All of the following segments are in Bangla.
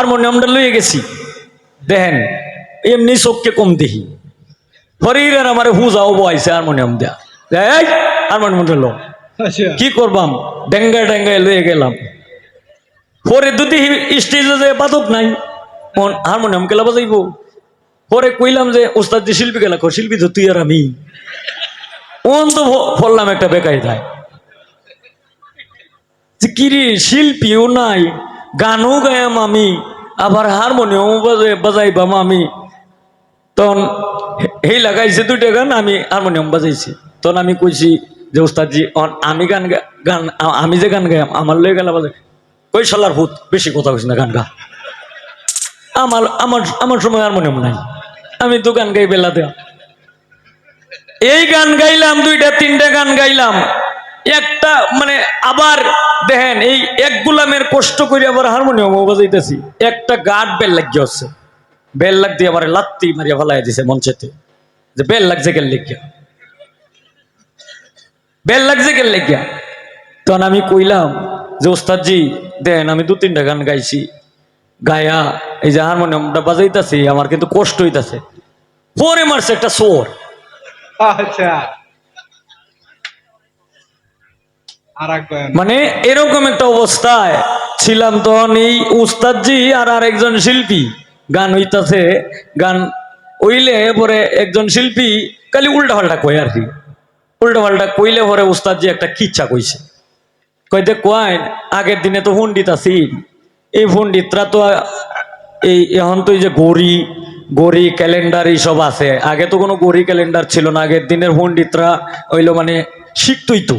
হারমোনিয়ামটা লইয়ে গেছি। দেখেন এমনি চোখকে কম দেখি। হরির আর আমার হুজাও বয়সে হারমোনিয়াম দেয়া। এই হারমোনিয়ামটা লো। আচ্ছা। কি করবাম? ডেঙ্গায় ডেঙ্গায় লয়ে গেলাম। পরে দুটি স্টেজে যে বাদক নাই মন হারমোনিয়াম কেলা বাজাইব। পরে কইলাম যে ওস্তাদ যে শিল্পী গেলা কর শিল্পী তো তুই আর আমি। ওন তো ফললাম একটা বেকাই দেয় যে কিরে শিল্পীও নাই গানও গায়াম আমি আবার হারমোনিয়ামও বাজাই বাজাইবাম আমি তখন হেই লাগাইছে দুইটা গান, আমি হারমোনিয়াম বাজাইছি। তখন আমি কইছি যে উস্তাদজি আমি গান গান আমি যে গান গাইম আমার লয়ে গেলা বাজাই কই শালার ভূত, বেশি কথা কইস না গান গা। আমার আমার আমার সময় হারমোনিয়াম নাই। আমি তো গান গাই বেলা দেওয়া এই গান গাইলাম, দুইটা, তিনটা গান গাইলাম। একটা মানে আবার দেখেন, এই এক গুলামের কষ্ট করে আবার হারমোনিয়াম বাজাইতেছি একটা গাট বেল লাগিয়ে হচ্ছে বেল লাগ দিয়ে আবার লাত্তি মারিয়া ফেলাই দিছে মঞ্চেতে যে বেল লাগছে কেন লেগিয়া? বেল লাগছে কেন লেগিয়া? তখন আমি কইলাম যে, ওস্তাদজি, দেন আমি দু তিনটা গান গাইছি। গায়া, এই যে হারমোনিয়ামটা বাজাইতাছি, আমার কিন্তু কষ্ট হইতাছে। পরে মারছে একটা সোর আচ্ছা। মানে এরকম একটা অবস্থায় ছিলাম তখন এই উস্তাদজি আর আরেকজন শিল্পী। গান হইতাছে, গান ওইলে পরে একজন শিল্পী খালি উল্টা পাল্টা কয় আর কি। উল্টা পাল্টা কইলে পরে উস্তাদজি একটা কিচ্ছা কইছে। কইতে কয়, আগের দিনে তো পণ্ডিত আছি। এই পণ্ডিতরা তো এই এখন তো এই যে গড়ি গড়ি ক্যালেন্ডার এইসব আছে। আগে তো কোনো গড়ি ক্যালেন্ডার ছিল না। আগের দিনের পণ্ডিতরা হইল মানে শিখতই তো।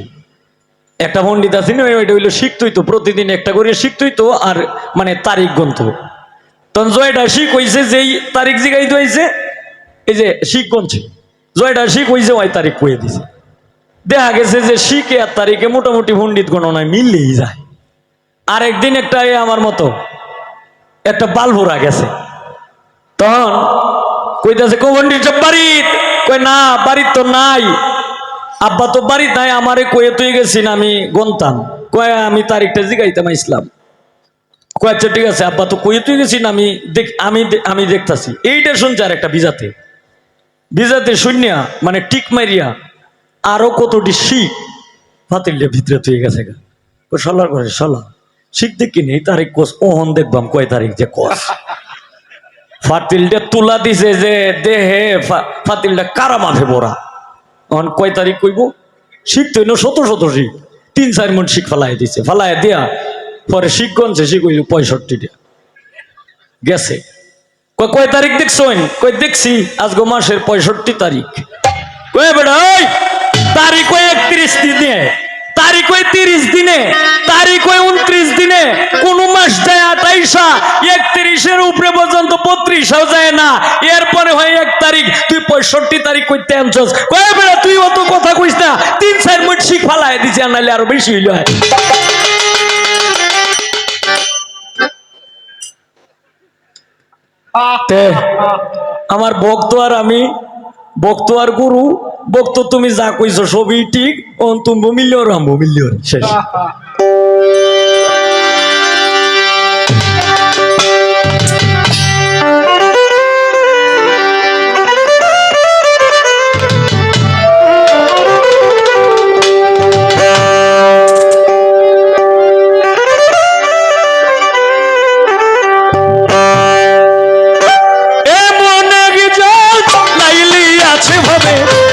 একটা পণ্ডিত আছে না ওইটা হইল শিখতই তো, প্রতিদিন একটা করে শিখতই তো, আর মানে তারিখ গন্ত তখন জয়টা শিখ হইছে যেই তারিখ জিগাইতে হইছে এই যে শিখ গনছে জয়টা শিখ হইছে, ওই তারিখ কয়ে দিছে দেখা গেছে যে শিখে আর তারিখে মোটামুটি পণ্ডিত গণনায় মিললেই যায়। আর একদিন একটা আমার মতো, একটা বালভোরা গেছে। তখন কইতাছে, কো পণ্ডিত বাড়িত? কই না বাড়ির তো নাই। আব্বা তো বাড়ি নাই, আমারে কয়ে তুই গেছিন আমি গনতাম কয়ে আমি তারিখটা জিগাইতাম ইসলাম। কয়ে আচ্ছা ঠিক আছে, আব্বা তো কয়ে তুই গেছিন আমি দেখ, আমি আমি দেখতাছি। এইটা শুনছে আর একটা বিজাতে। বিজাতে শূন্যা মানে টিক মারিয়া, আরও কতটি শিখ ফাতিলটা ভিতরে তুই গেছে গা। সলার করে সলা শিখ দেখি নেই, তারিখ কোস, ওহন দেখবাম, কয় তারিখ যে কোস। ফাতিলটা তুলা দিছে যে দেহে ফাতিলটা কারা মাফে বড়া এখন কয় তারিখ কইব? শিখ তো শত শত শিখ তিন, চার মন শিখ ফালাই দিছে। ফালাই দিয়া পরে শিখ গনছে শিখ হইল দিয়া গেছে। কয় তারিখ দেখছ কই দেখছি আজ গো মাসের পঁয়ষট্টি তারিখ। কয়ে বেড়া তারিখ একত্রিশ দিনে? তারিখ ওই তিরিশ দিনে, তারিখ ওই উনত্রিশ দিনে, কোন মাস যায় আঠাইশা একত্রিশের উপরে পর্যন্ত বত্রিশাও যায় না। এরপরে হয় এক তারিখ, তুই পঁয়ষট্টি তারিখ করতে আনছস। কয়ে বেড়া, তুই অত কথা কইস না, তিন চার মিনিট শিখ ফালাই দিছি নাহলে আরও বেশি হইল হয়। আমার ভক্ত আর আমি ভক্ত আর গুরু ভক্ত তুমি যা কইছো সবই ঠিক ও তুমি মিলিয়র মিলিয়র শেষ।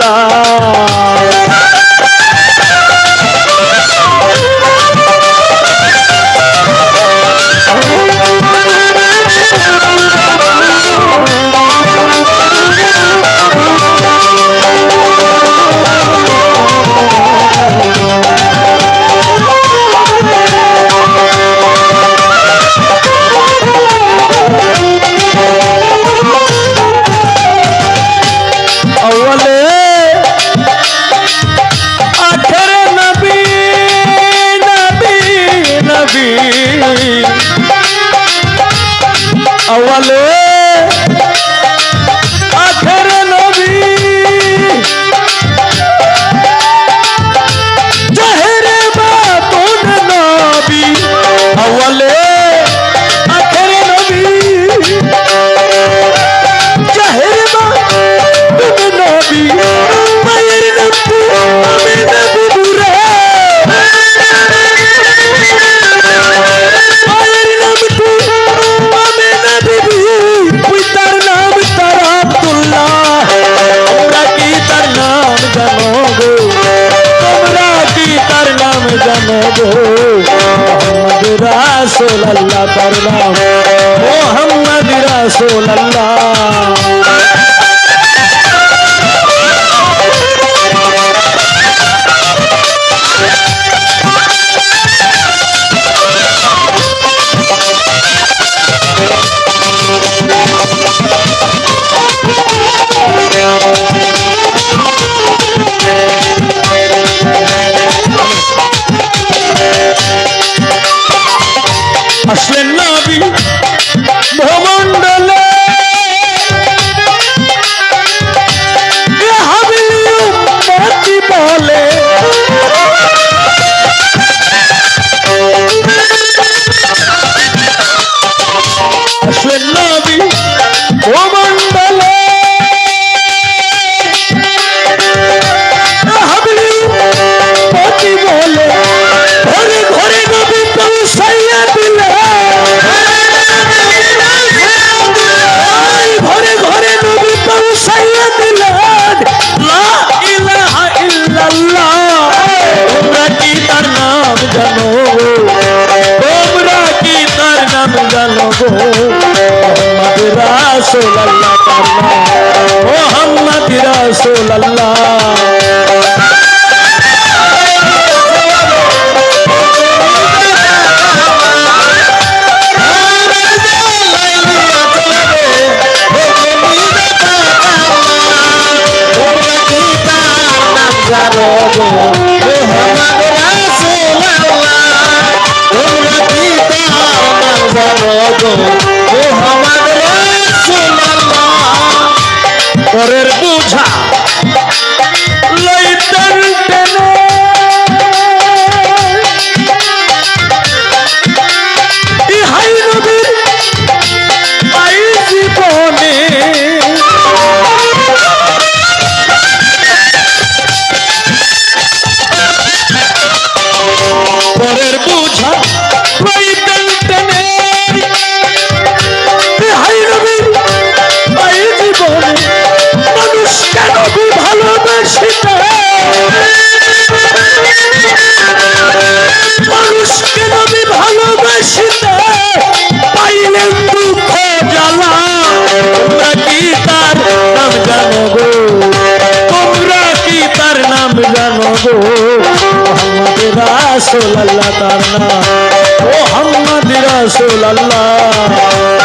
নাম বলে रसूल अल्लाह करना मोहम्मद रसूल अल्लाह রসুল আল্লাহ পরের বুঝা। রসুল আল্লাহ তার নাম। মোহাম্মদ রসুল আল্লাহ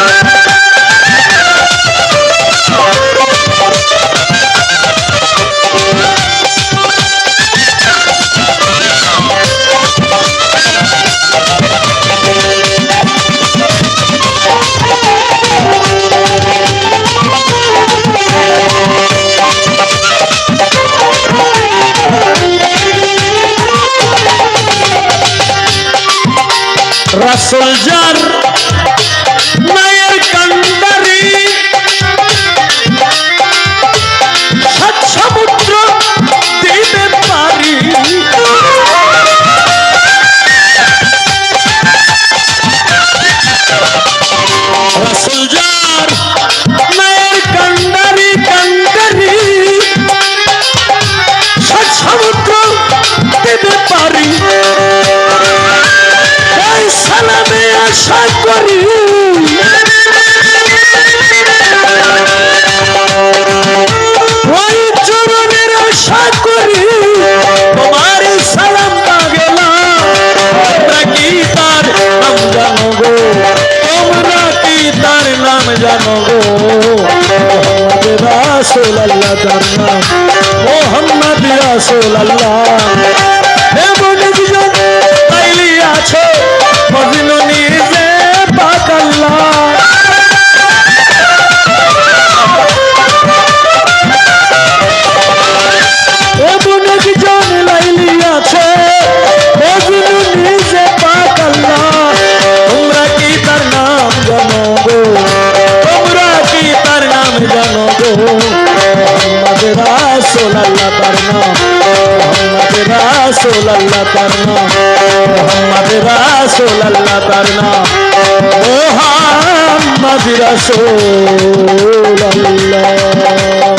রাসুল যার रसूल अल्लाह मोहम्मद रसूल अल्लाह রাসূলুল্লাহ তার নাম মোহাম্মদ রাসূলুল্লাহ তার নাম মোহাম্মদ রাসূলুল্লাহ তার নাম